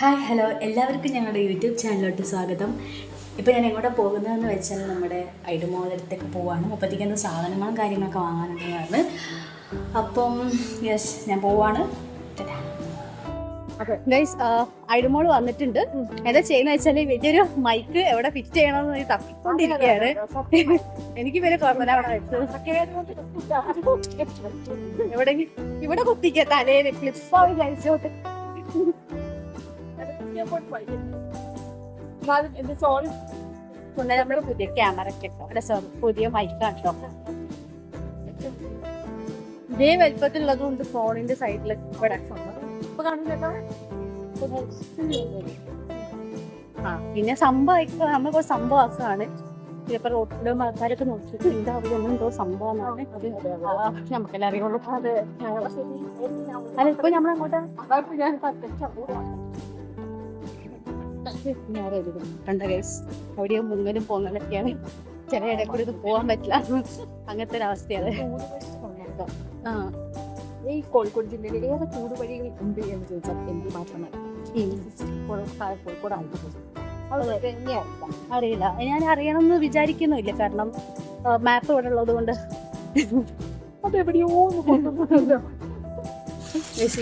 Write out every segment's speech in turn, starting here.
Hi hello. എല്ലാവർക്കും ഞങ്ങളുടെ YouTube ചാനലിലോട്ട് സ്വാഗതം. ഇപ്പോൾ ഞാൻ എങ്ങോട്ട് പോകുന്നതെന്ന് വെച്ചാൽ നമ്മുടെ ഐഡമോളടുത്തേക്ക് പോവാണ്. അപ്പോഴത്തേക്ക് എന്തോ സാധനങ്ങളും കാര്യങ്ങളൊക്കെ വാങ്ങാനുള്ളതാണ്. അപ്പം യെസ് ഞാൻ പോവാണ്. ഗൈസ് ഐഡമോൾ വന്നിട്ടുണ്ട്. എന്താ ചെയ്യുന്ന വെച്ചാൽ വലിയൊരു മൈക്ക് എവിടെ ഫിറ്റ് ചെയ്യണമെന്ന് തപ്പിക്കൊണ്ടിരിക്കുകയാണ്. എനിക്ക് വരെ കുഴപ്പമില്ല അവിടെ വെച്ച് എവിടെ ഇവിടെ കുത്തിക്ക തലയിൽ ക്ലിപ്പാവും വിചാരിച്ചോട്ട് പിന്നെ നമ്മൾ പുതിയ ക്യാമറ കേട്ടോ പുതിയ മൈക്കാണ് ഇതേ വലിപ്പത്തിലുള്ളതും ഉണ്ട് ഫോണിന്റെ സൈഡിൽ ഇവിടെ ഇപ്പൊ കാണുന്നുണ്ടോ ആ പിന്നെ സംഭവം നമ്മൾ സംഭവമാണ് ചിലപ്പോ റോട്ടിലും ആൾക്കാരൊക്കെ നോക്കിയിട്ട് എന്താ അവിടെ എന്തോ സംഭവമാണ് നമുക്കെല്ലാം അറിയുള്ളൂ. അല്ല ഇപ്പൊ നമ്മളങ്ങോട്ട് കണ്ട കേസ് എവിടെയോ മുങ്ങലും പൊങ്ങലൊക്കെയാണ്. ചില ഇടയിൽ കൂടി ഇത് പോകാൻ പറ്റില്ല. അങ്ങനത്തെ ഒരു അവസ്ഥയാണ്. ആ. ഈ കോഴിക്കോട് ജില്ലയിൽ ഏറെ ചൂട് വഴികൾ ഉണ്ട് എന്ന് ചോദിച്ചാൽ എന്ത് മാത്രമാണ് കോഴിക്കോട് ആയിട്ട് അറിയില്ല. ഞാൻ അറിയണം എന്ന് വിചാരിക്കുന്നില്ല കാരണം മാപ്പ് ഇവിടെ ഉള്ളത് കൊണ്ട്. അതെവിടെയോ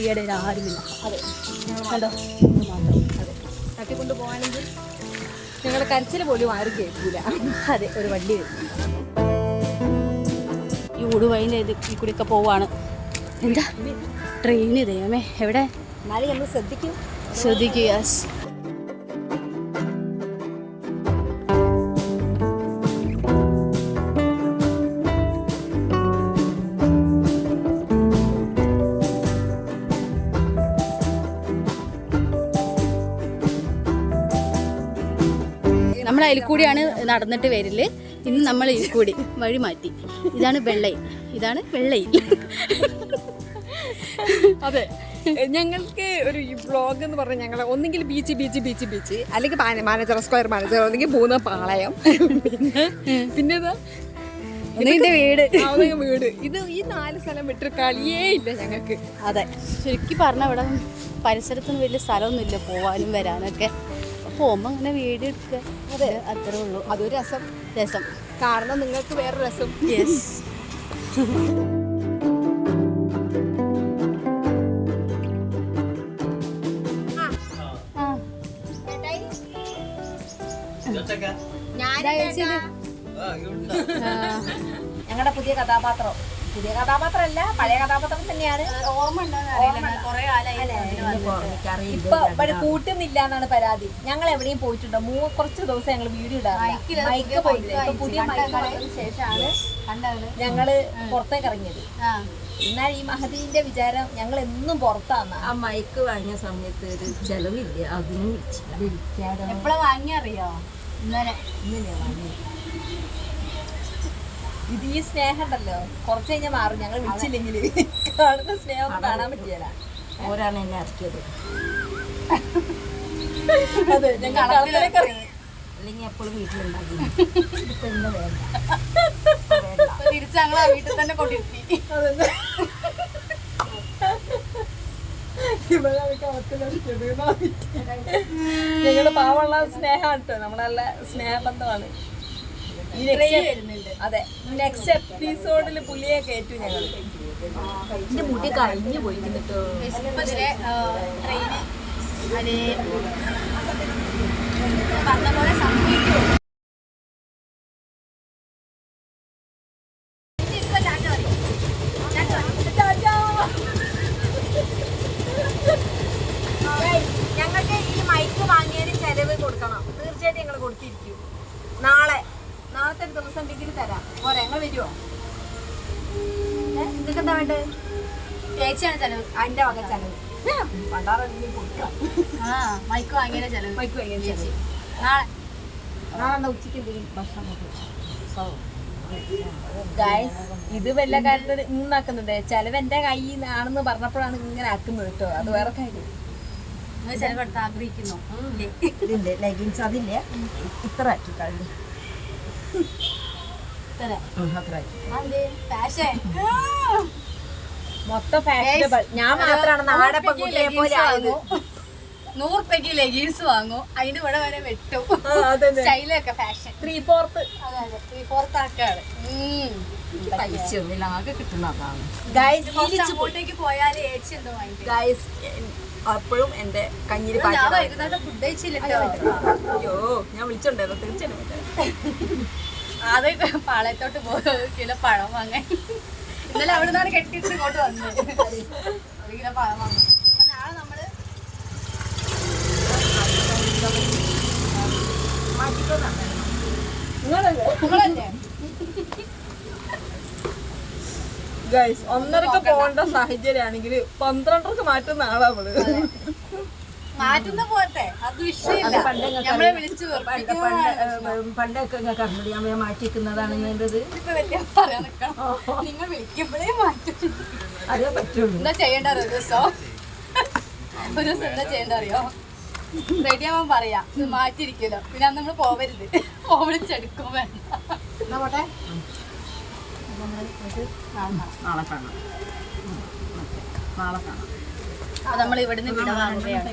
ഈയിടെ ആരുമില്ല. അതെ. കണ്ടോ? തട്ടിക്കൊണ്ട് പോകാനെങ്കിൽ ഞങ്ങളെ കരച്ചിൽ പോലും ആരും കേൾക്കില്ല അതെ ഒരു വണ്ടി ഈ ഊടുവഴിന്റെ ഇത് ഈ കൂടിയൊക്കെ പോവാണ്. എന്താ? ട്രെയിന് ദൈവമേ എവിടെ? എന്നാലും നമ്മൾ ശ്രദ്ധിക്കും. ശ്രദ്ധിക്കുക അതിൽ കൂടിയാണ് നടന്നിട്ട് വരിൽ. ഇന്ന് നമ്മൾ ഇതിൽ കൂടി വഴി മാറ്റി. ഇതാണ് വെള്ളയിൽ. ഇതാണ് വെള്ളയിൽ. അതെ. ഞങ്ങൾക്ക് ഒരു ഈ വ്ളോഗ് എന്ന് പറഞ്ഞാൽ ഞങ്ങൾ ഒന്നെങ്കിൽ ബീച്ച് ബീച്ച് ബീച്ച് ബീച്ച് അല്ലെങ്കിൽ മാനേജർ സ്ക്വയർ മാനേജർ അല്ലെങ്കിൽ മൂന്ന് പാളയം. പിന്നെ പിന്നെ വീട്. വീട്. ഇത് ഈ നാല് സ്ഥലം വിട്ടൊരു കളിയേ ഇല്ല ഞങ്ങൾക്ക്. അതെ. ചുരുക്കി പറഞ്ഞ ഇവിടെ പരിസരത്തൊന്നും വലിയ സ്ഥലമൊന്നുമില്ല പോവാനും വരാനൊക്കെ. പോകുമ്പോൾ അങ്ങനെ വീഡിയോ എടുക്കുക അതെ അത്രേ ഉള്ളൂ. അതൊരു രസം. രസം. കാരണം നിങ്ങൾക്ക് വേറെ രസം. യെസ് ഞങ്ങളുടെ പുതിയ കഥാപാത്രം. പുതിയ കഥാപാത്രമല്ല പഴയ കഥാപാത്രം തന്നെയാണ്. ഓർമ്മ ഇപ്പൊ ഇവിടെ കൂട്ടുന്നില്ല എന്നാണ് പരാതി. ഞങ്ങൾ എവിടെയും പോയിട്ടുണ്ടോ? മൂ കുറച്ച് ദിവസം ഞങ്ങൾ വീഡിയോ ഇടാറില്ല. മൈക്ക് പോയിട്ടില്ല. പുതിയ മൈക്ക് ശേഷമാണ്. ഞങ്ങൾ പുറത്തേക്ക് ഇറങ്ങിയത്. എന്നാൽ ഈ മഹദീന്റെ വിചാരം ഞങ്ങൾ എന്നും പുറത്താന്ന. ആ മൈക്ക് വാങ്ങിയ സമയത്ത് ഒരു ചെലവില്ല. അതിന് എപ്പോഴാ വാങ്ങിയറിയോ? ഇന്നലെ. ഇത് ഈ സ്നേഹം ഉണ്ടല്ലോ കുറച്ച് കഴിഞ്ഞാൽ മാറും. ഞങ്ങൾ വിളിച്ചില്ലെങ്കിൽ കാണുന്ന സ്നേഹം കാണാൻ പറ്റിയല്ല ഓരാണ് എന്നെ ഇറക്കിയത് അതെ ഞങ്ങൾ. അല്ലെങ്കിൽ എപ്പോഴും വീട്ടിലുണ്ടാക്കി. ഞങ്ങൾ തിരിച്ച് ഞങ്ങൾ വീട്ടിൽ തന്നെ കൊണ്ടിരുത്തി. ഞങ്ങളുടെ പാവമുള്ള സ്നേഹമാണ് കേട്ടോ. നമ്മളെ നല്ല സ്നേഹബന്ധമാണ്. അതെ. നെക്സ്റ്റ് എപ്പിസോഡിൽ പുലിയെ കേട്ടു ഞങ്ങൾ എന്റെ മുടി കഴിഞ്ഞു പോയി പറഞ്ഞ പോലെ സംഭവിക്കും ഞങ്ങൾക്ക് ഈ മൈക്ക് വാങ്ങിയതിന് ചെലവ് കൊടുക്കണം. തീർച്ചയായിട്ടും ഞങ്ങൾ കൊടുത്തിരിക്കും. ഒരു ദിവസം ഡിഗ്രി തരാം. പോരെ ഞങ്ങൾ വരുമോ നിങ്ങൾക്ക് എന്താ വേണ്ടത്? ചേച്ചിയാണ് ചെലവ്. അതിന്റെ വക ചെലവ്. ആ മൈക്ക് വാങ്ങിയ ചെലവ്. മൈക്ക് വാങ്ങിയ ചേച്ചി. നാളെ. നാളെ എന്നാ ഉച്ചയ്ക്ക് എന്തെങ്കിലും ഭക്ഷണം ഗൈസ് ഇത് വല്ല കാര്യത്തിൽ ഇന്നാക്കുന്നുണ്ട് ചെലവ് എന്റെ കയ്യിൽ ആണെന്ന് പറഞ്ഞപ്പോഴാണ് ഇങ്ങനെ ആക്കുന്നത് കേട്ടോ. അത് വേറെ കാര്യം. ചെലവെടുത്ത് ആഗ്രഹിക്കുന്നു. ലെഗിൻസ് അതില്ലേ? ഇത്ര ആക്കി കഴിഞ്ഞു തരാം അത്ര ആക്കി അതെ ഫാഷൻ മൊത്തം ഫാഷനബിൾ ഞാൻ മാത്രമാണ് നാടൻ പെൺകുട്ടിയെ പോലെ ആയത്. നൂറുപ്യക്ക് ലെഗീൻസ് വാങ്ങും. അതിന്റെ ഇവിടെ വരെ വെട്ടും. സ്റ്റൈലൊക്കെ fashion three fourth three fourth ആക്കാണ്. പൈസ ഒന്നുമില്ല ആകെ കിട്ടുന്നതാണ് ഗൈസ് അങ്ങോട്ടേക്ക് പോയാൽ ഏച്ചി എന്തോ വാങ്ങിക്കും. ഗൈസ് അപ്പോഴും എന്റെ കഞ്ഞിരി ഫുഡ് കഴിച്ചില്ല അയ്യോ ഞാൻ വിളിച്ചോണ്ടായിരുന്നു തീർച്ചയായിട്ടും അത് പാളയത്തോട്ട് പോയി കിലോ പഴം വാങ്ങാൻ. ഇന്നലെ അവിടെ നിന്നാണ് കെട്ടിയിട്ട് ഇങ്ങോട്ട് വന്നത്. ഒരു കിലോ പഴം വാങ്ങും അപ്പൊ നാളെ ഗൈസ് ഒന്നരക്ക് പോകേണ്ട സാഹചര്യമാണെങ്കിൽ പന്ത്രണ്ടരക്ക് മാറ്റുന്ന ആളാ നമ്മൾ. മാറ്റുന്ന പോട്ടെ അത് വിഷയമില്ല. നമ്മളെ വിളിച്ചു പണ്ടൊക്കെ നിങ്ങൾക്ക് അറിഞ്ഞത് ഞാൻ വേഗം മാറ്റി വേണ്ടത്. നിങ്ങൾ വിളിക്കുമ്പോഴേ മാറ്റും അതേ പറ്റുള്ളൂ. എന്താ ചെയ്യേണ്ട ഒരു ദിവസം? ഒരു ദിവസം എന്താ ചെയ്യേണ്ട അറിയോ? റെഡി ആവാൻ പറയാ. ഇത് മാറ്റിയിരിക്കുമല്ലോ പിന്നെ അന്ന് നമ്മൾ പോവരുത്. പോവിളിച്ചെടുക്കും വേണ്ട. നാളെ കാണാം. ഉം. ഓക്കേ. നാളെ കാണാം. നമ്മൾ ഇവിടുന്ന് വിട വാങ്ങുകയാണ്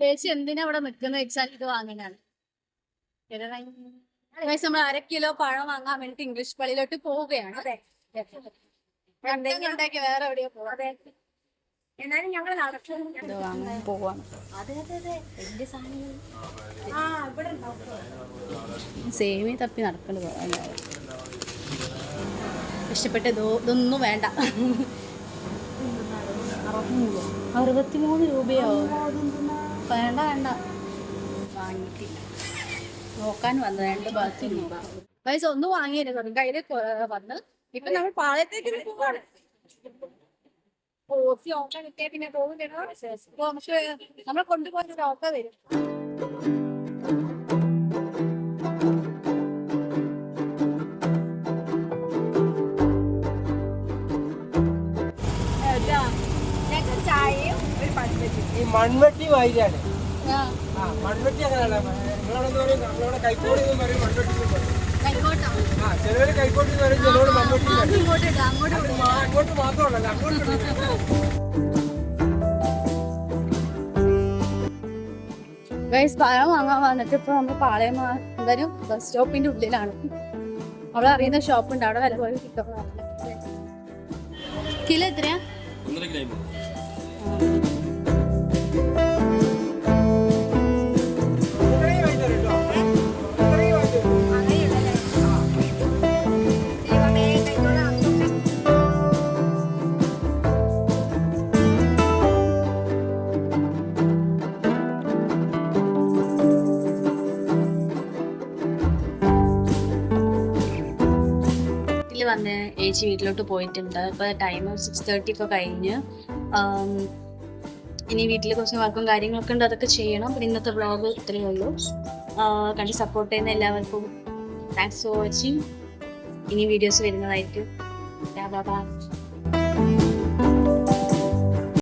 ചേച്ചി എന്തിനാ അവിടെ നിക്കുന്ന വെച്ചാൽ ഇത് വാങ്ങാനാണ് നമ്മൾ അര കിലോ പഴം വാങ്ങാൻ വേണ്ടി ഇംഗ്ലീഷ് പള്ളിയിലോട്ട് പോവുകയാണ്. ഉണ്ടാക്കി വേറെ എവിടെയോ പോവാതെ എന്നാലും ഞങ്ങൾ നടക്കുന്നു സേമി തപ്പി നടക്കണ്ട് ഇഷ്ടപ്പെട്ട് ഇതോ ഇതൊന്നും വേണ്ട. അറുപത്തിമൂന്ന് രൂപയോ? വേണ്ട വേണ്ട. വാങ്ങിയിട്ടില്ല. നോക്കാൻ വന്നു രണ്ട് ബാക്കി പൈസ ഒന്നും വാങ്ങിയിരുന്നു കയ്യിൽ കൊ- വന്ന് ഇപ്പൊ നമ്മൾ പാളയത്തേക്ക് പോവാണ്. ഓഫി ഓട്ടം കിട്ടിയാൽ പിന്നെ പോകുന്നില്ല നമുക്ക് നമ്മളെ കൊണ്ടുപോകുന്ന ഒരു വരും ഈ മൺവെട്ടി വായിലാണ്. ആ. മൺവെട്ടി അങ്ങനെയാണ് നിങ്ങളവിടെ പറയും നമ്മളവിടെ കൈക്കോടി എന്ന് പറയും മൺവെട്ടി എന്ന് പറയും. ആ ചിലവര് കൈക്കോട്ടി എന്ന് പറയും ചിലവര് മൺവെട്ടി ഇങ്ങോട്ട് അങ്ങോട്ട് മാത്രമല്ല അങ്ങോട്ട് ഗൈസ് പഴം വാങ്ങാൻ വന്നിട്ട് ഇപ്പൊ നമ്മൾ പാളയം ബസ് സ്റ്റോപ്പിന്റെ ഉള്ളിലാണ്. അവിടെ അറിയുന്ന ഷോപ്പ് ഉണ്ട് അവിടെ വില പോയി കിട്ടും കിലോ എത്രയാ? ഏച്ചി വീട്ടിലോട്ട് പോയിട്ടുണ്ട്. ഇപ്പോൾ ടൈം സിക്സ് തേർട്ടി ഒക്കെ കഴിഞ്ഞ്. ഇനി വീട്ടിൽ കുറച്ച് വർക്കും കാര്യങ്ങളൊക്കെ ഉണ്ട്. അതൊക്കെ ചെയ്യണം. പിന്നെ ഇന്നത്തെ വ്ളോഗ് ഇത്രയേ ഉള്ളൂ. കണ്ട് സപ്പോർട്ട് ചെയ്യുന്ന എല്ലാവർക്കും താങ്ക്സ് ഫോർ വാച്ചിങ് ഇനി വീഡിയോസ് വരുന്നതായിരിക്കും.